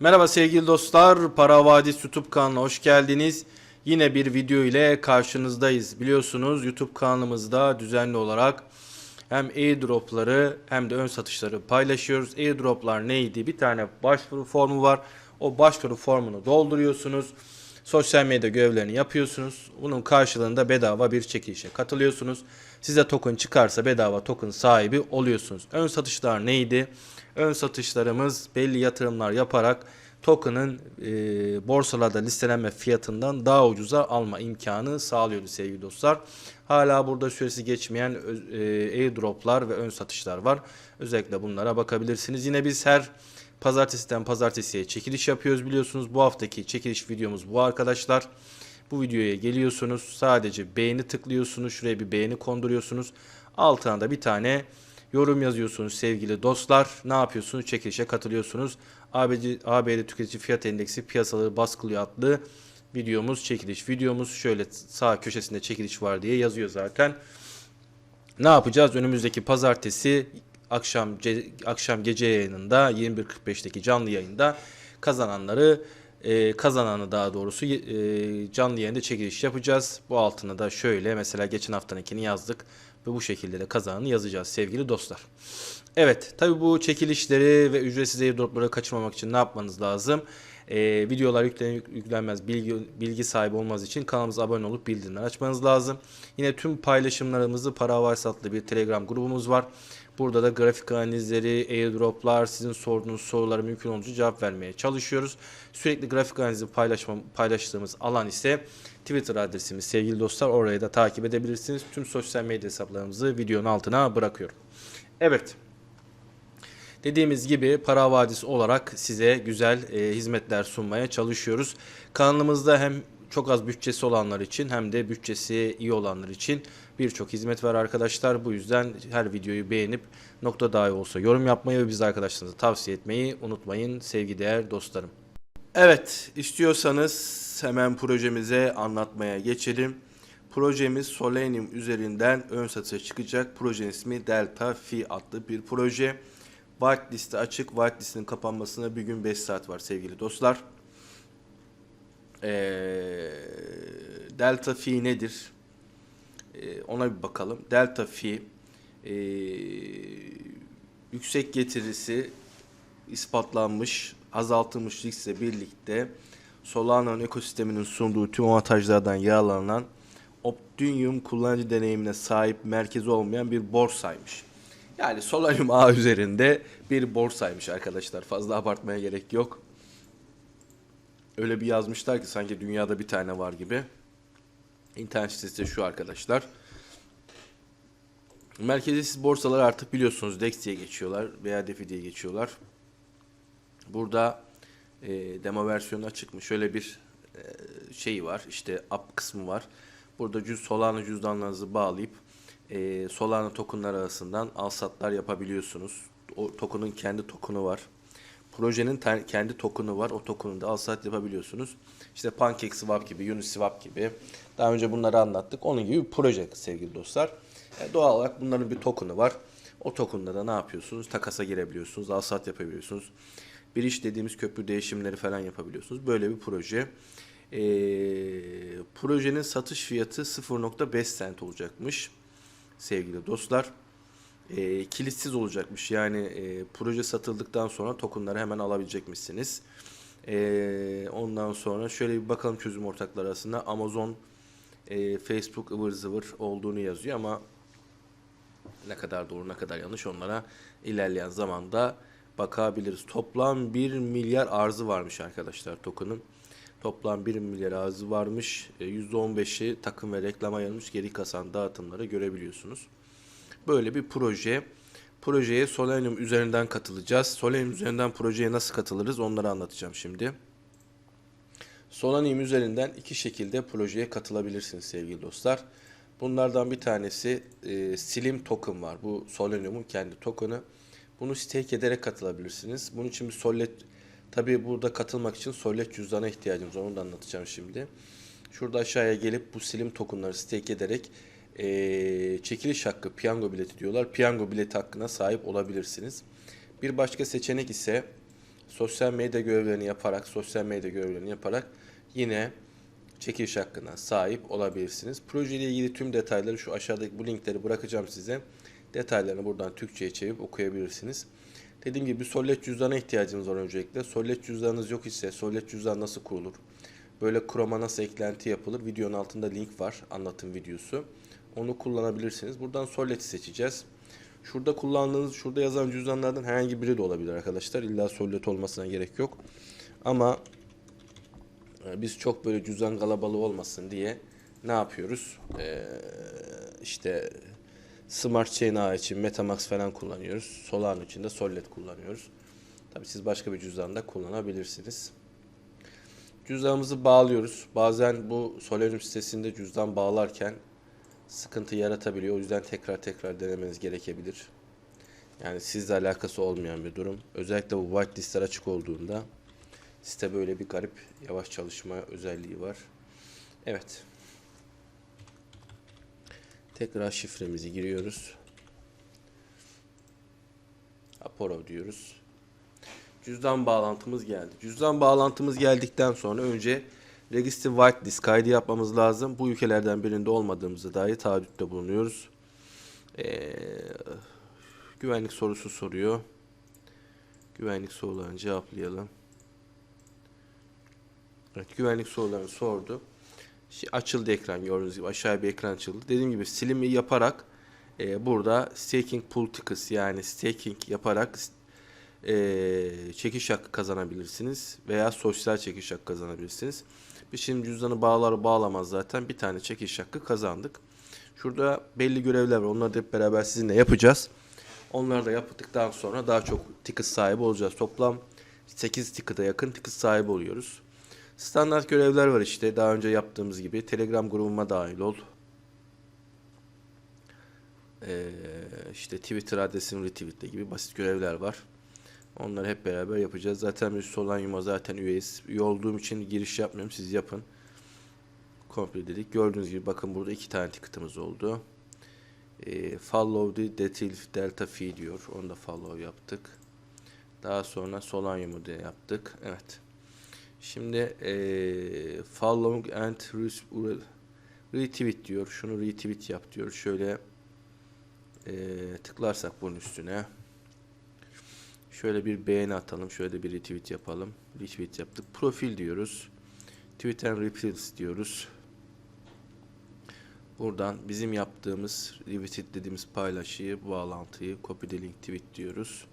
Merhaba sevgili dostlar, Para Vadisi YouTube kanalına hoş geldiniz. Yine bir video ile karşınızdayız. Biliyorsunuz YouTube kanalımızda düzenli olarak hem airdropları hem de ön satışları paylaşıyoruz. Airdroplar neydi? Bir tane başvuru formu var. O başvuru formunu dolduruyorsunuz. Sosyal medya görevlerini yapıyorsunuz. Bunun karşılığında bedava bir çekilişe katılıyorsunuz. Size token çıkarsa bedava token sahibi oluyorsunuz. Ön satışlar neydi? Ön satışlarımız belli yatırımlar yaparak token'ın e, borsalarda listelenme fiyatından daha ucuza alma imkanı sağlıyordu sevgili dostlar. Hala burada süresi geçmeyen e, airdroplar ve ön satışlar var. Özellikle bunlara bakabilirsiniz. Yine biz her pazartesiden pazartesiye çekiliş yapıyoruz biliyorsunuz. Bu haftaki çekiliş videomuz bu arkadaşlar. Bu videoya geliyorsunuz. Sadece beğeni tıklıyorsunuz. Şuraya bir beğeni konduruyorsunuz. Altına da bir tane yorum yazıyorsunuz sevgili dostlar. Ne yapıyorsunuz? Çekilişe katılıyorsunuz. ABC, ABD Tüketici Fiyat Endeksi piyasaları baskılıyor adlı videomuz, çekiliş videomuz. Şöyle sağ köşesinde çekiliş var diye yazıyor zaten. Ne yapacağız? Önümüzdeki pazartesi akşam akşam gece yayınında 21.45'teki canlı yayında kazananları e, kazananı daha doğrusu e, canlı yayında çekiliş yapacağız. Bu altına da şöyle mesela geçen haftanınkini yazdık ve bu şekilde de kazananı yazacağız sevgili dostlar. Evet tabi bu çekilişleri ve ücretsiz airdropları kaçırmamak için ne yapmanız lazım? Ee, videolar yüklenir yüklenmez bilgi, bilgi sahibi olmanız için kanalımıza abone olup bildirimleri açmanız lazım. Yine tüm paylaşımlarımızı para varsa adlı bir telegram grubumuz var. Burada da grafik analizleri, airdroplar, sizin sorduğunuz sorulara mümkün olduğunca cevap vermeye çalışıyoruz. Sürekli grafik analizi paylaşma, paylaştığımız alan ise Twitter adresimiz sevgili dostlar. Oraya da takip edebilirsiniz. Tüm sosyal medya hesaplarımızı videonun altına bırakıyorum. Evet. Dediğimiz gibi para vadisi olarak size güzel e, hizmetler sunmaya çalışıyoruz. Kanalımızda hem çok az bütçesi olanlar için hem de bütçesi iyi olanlar için birçok hizmet var arkadaşlar. Bu yüzden her videoyu beğenip nokta dahi olsa yorum yapmayı ve biz arkadaşlarınıza tavsiye etmeyi unutmayın sevgi değer dostlarım. Evet istiyorsanız hemen projemize anlatmaya geçelim. Projemiz Solanium üzerinden ön satışa çıkacak. Projenin ismi Delta Phi adlı bir proje. Whitelist'e açık. Whitelist'in kapanmasına bir gün 5 saat var sevgili dostlar. Ee, Delta Phi nedir? Ee, ona bir bakalım. Delta Phi ee, yüksek getirisi ispatlanmış, azaltılmış riskle birlikte Solano'nun ekosisteminin sunduğu tüm avantajlardan yararlanan Optimium kullanıcı deneyimine sahip merkezi olmayan bir borsaymış. Yani Solarium ağ üzerinde bir borsaymış arkadaşlar. Fazla abartmaya gerek yok. Öyle bir yazmışlar ki sanki dünyada bir tane var gibi. İnternet sitesi şu arkadaşlar. Merkeziyetsiz borsalar artık biliyorsunuz DEX diye geçiyorlar veya DeFi diye geçiyorlar. Burada e, demo versiyonu açık mı? Şöyle bir e, şey var. İşte app kısmı var. Burada cüz Solana cüzdanlarınızı bağlayıp e, Solana tokenlar arasından al satlar yapabiliyorsunuz. O token'ın kendi token'ı var. Projenin kendi token'ı var. O token'ı da al sat yapabiliyorsunuz. İşte PancakeSwap gibi, Uniswap gibi. Daha önce bunları anlattık. Onun gibi bir proje sevgili dostlar. E, doğal olarak bunların bir token'ı var. O token'da da ne yapıyorsunuz? Takasa girebiliyorsunuz, al sat yapabiliyorsunuz. Bir iş dediğimiz köprü değişimleri falan yapabiliyorsunuz. Böyle bir proje. E, projenin satış fiyatı 0.5 cent olacakmış sevgili dostlar. E, kilitsiz olacakmış. Yani e, proje satıldıktan sonra tokenları hemen alabilecekmişsiniz. E, ondan sonra şöyle bir bakalım çözüm ortakları arasında Amazon, e, Facebook ıvır zıvır olduğunu yazıyor ama ne kadar doğru ne kadar yanlış onlara ilerleyen zamanda bakabiliriz. Toplam 1 milyar arzı varmış arkadaşlar token'ın. Toplam 1 milyar arzı varmış. E, %15'i takım ve reklama yanmış. Geri kasan dağıtımları görebiliyorsunuz. Böyle bir proje. Projeye Solanium üzerinden katılacağız. Solanium üzerinden projeye nasıl katılırız onları anlatacağım şimdi. Solanium üzerinden iki şekilde projeye katılabilirsiniz sevgili dostlar. Bunlardan bir tanesi e, Slim Token var. Bu Solanium'un kendi token'ı. Bunu stake ederek katılabilirsiniz. Bunun için bir Solid Tabii burada katılmak için Solid cüzdana ihtiyacımız var. Onu da anlatacağım şimdi. Şurada aşağıya gelip bu Slim token'ları stake ederek e, çekiliş hakkı piyango bileti diyorlar. Piyango bileti hakkına sahip olabilirsiniz. Bir başka seçenek ise sosyal medya görevlerini yaparak, sosyal medya görevlerini yaparak yine çekiliş hakkına sahip olabilirsiniz. Proje ile ilgili tüm detayları şu aşağıdaki bu linkleri bırakacağım size. Detaylarını buradan Türkçe'ye çevirip okuyabilirsiniz. Dediğim gibi bir sollet cüzdana ihtiyacınız var öncelikle. Sollet cüzdanınız yok ise sollet cüzdan nasıl kurulur? Böyle Chrome'a nasıl eklenti yapılır? Videonun altında link var. Anlatım videosu. Onu kullanabilirsiniz. Buradan Sollet'i seçeceğiz. Şurada kullandığınız, şurada yazan cüzdanlardan herhangi biri de olabilir arkadaşlar. İlla Sollet olmasına gerek yok. Ama e, biz çok böyle cüzdan kalabalığı olmasın diye ne yapıyoruz? Ee, işte Smart Chain ağı için Metamax falan kullanıyoruz. Solana için de Sollet kullanıyoruz. Tabii siz başka bir cüzdan da kullanabilirsiniz. Cüzdanımızı bağlıyoruz. Bazen bu Solarium sitesinde cüzdan bağlarken sıkıntı yaratabiliyor. O yüzden tekrar tekrar denemeniz gerekebilir. Yani sizle alakası olmayan bir durum. Özellikle bu whitelistler açık olduğunda site böyle bir garip yavaş çalışma özelliği var. Evet. Tekrar şifremizi giriyoruz. Aporo diyoruz. Cüzdan bağlantımız geldi. Cüzdan bağlantımız geldikten sonra önce Register Whitelist kaydı yapmamız lazım. Bu ülkelerden birinde olmadığımızı dair taahhütte bulunuyoruz. Ee, güvenlik sorusu soruyor. Güvenlik sorularını cevaplayalım. Evet, güvenlik sorularını sordu. Açıldı ekran gördüğünüz gibi aşağıya bir ekran açıldı. Dediğim gibi silimi yaparak e, burada staking pool tickets yani staking yaparak e, çekiş hakkı kazanabilirsiniz veya sosyal çekiş hakkı kazanabilirsiniz. Biz şimdi cüzdanı bağlar bağlamaz zaten bir tane çekiş hakkı kazandık. Şurada belli görevler var. Onları da hep beraber sizinle yapacağız. Onları da yaptıktan sonra daha çok ticket sahibi olacağız. Toplam 8 ticket'a yakın ticket sahibi oluyoruz. Standart görevler var işte. Daha önce yaptığımız gibi. Telegram grubuma dahil ol. Ee, işte Twitter adresini retweetle gibi basit görevler var. Onları hep beraber yapacağız. Zaten biz Solanium'a zaten üyeyiz. Üye olduğum için giriş yapmıyorum. Siz yapın. Komple dedik. Gördüğünüz gibi bakın burada iki tane ticket'ımız oldu. Ee, follow the detail delta fee diyor. Onu da follow yaptık. Daha sonra Solanium'u da yaptık. Evet. Şimdi ee, follow and re- retweet diyor. Şunu retweet yap diyor. Şöyle ee, tıklarsak bunun üstüne şöyle bir beğeni atalım. Şöyle bir retweet yapalım. Retweet yaptık. Profil diyoruz. Tweet and replies diyoruz. Buradan bizim yaptığımız retweet dediğimiz paylaşıyı, bağlantıyı copy the link tweet diyoruz.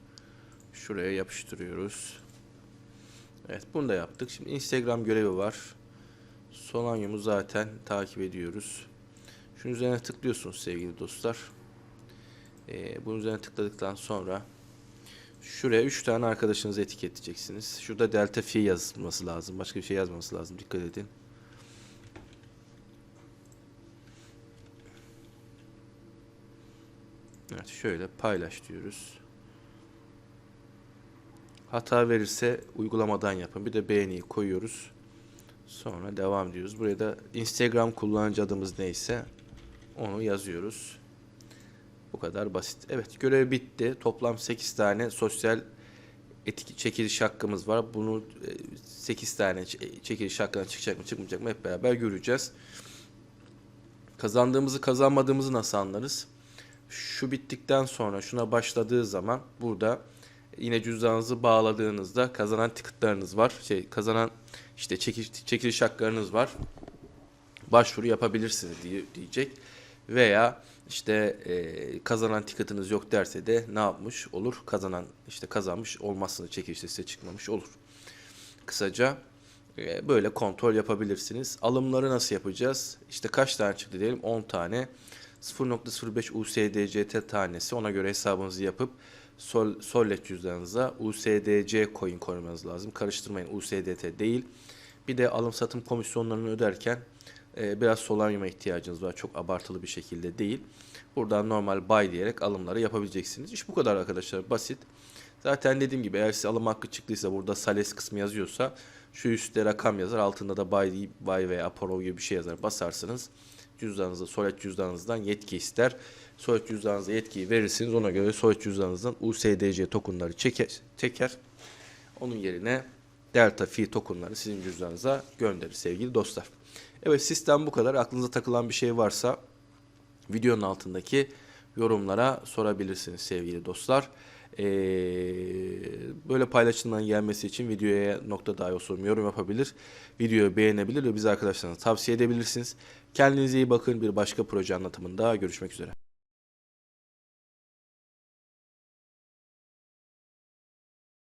Şuraya yapıştırıyoruz. Evet bunu da yaptık. Şimdi Instagram görevi var. Solanyum'u zaten takip ediyoruz. Şunun üzerine tıklıyorsunuz sevgili dostlar. Ee, bunun üzerine tıkladıktan sonra şuraya 3 tane arkadaşınızı etiketleyeceksiniz. Şurada delta fi yazılması lazım. Başka bir şey yazmaması lazım. Dikkat edin. Evet şöyle paylaş diyoruz. Hata verirse uygulamadan yapın. Bir de beğeniyi koyuyoruz. Sonra devam diyoruz. Buraya da Instagram kullanıcı adımız neyse onu yazıyoruz. Bu kadar basit. Evet görev bitti. Toplam 8 tane sosyal etki çekiliş hakkımız var. Bunu 8 tane ç- çekiliş hakkına çıkacak mı çıkmayacak mı hep beraber göreceğiz. Kazandığımızı kazanmadığımızı nasıl anlarız? Şu bittikten sonra şuna başladığı zaman burada yine cüzdanınızı bağladığınızda kazanan ticketlarınız var. Şey kazanan işte çekiliş, çekiliş haklarınız var. Başvuru yapabilirsiniz diye, diyecek. Veya işte e, kazanan ticket'ınız yok derse de ne yapmış olur? Kazanan işte kazanmış olmazsınız çekilişte size çıkmamış olur. Kısaca e, böyle kontrol yapabilirsiniz. Alımları nasıl yapacağız? İşte kaç tane çıktı diyelim 10 tane. 0.05 USDCT tanesi ona göre hesabınızı yapıp Sol, Sollet cüzdanınıza USDC coin koymanız lazım. Karıştırmayın USDT değil. Bir de alım satım komisyonlarını öderken e, biraz Solarium'a ihtiyacınız var. Çok abartılı bir şekilde değil. Buradan normal buy diyerek alımları yapabileceksiniz. İş bu kadar arkadaşlar. Basit. Zaten dediğim gibi eğer size alım hakkı çıktıysa burada Sales kısmı yazıyorsa şu üstte rakam yazar. Altında da buy, buy veya Apollo gibi bir şey yazar. Basarsınız. Cüzdanınızı, Solet cüzdanınızdan yetki ister. Solet cüzdanınıza yetkiyi verirsiniz. Ona göre Solet cüzdanınızdan USDC tokenları çeker, çeker. Onun yerine Delta Fi tokenları sizin cüzdanınıza gönderir sevgili dostlar. Evet sistem bu kadar. Aklınıza takılan bir şey varsa videonun altındaki yorumlara sorabilirsiniz sevgili dostlar. Ee, böyle paylaşımların gelmesi için videoya nokta dahi olsun yorum yapabilir. Videoyu beğenebilir ve bizi arkadaşlarınıza tavsiye edebilirsiniz. Kendinize iyi bakın. Bir başka proje anlatımında görüşmek üzere.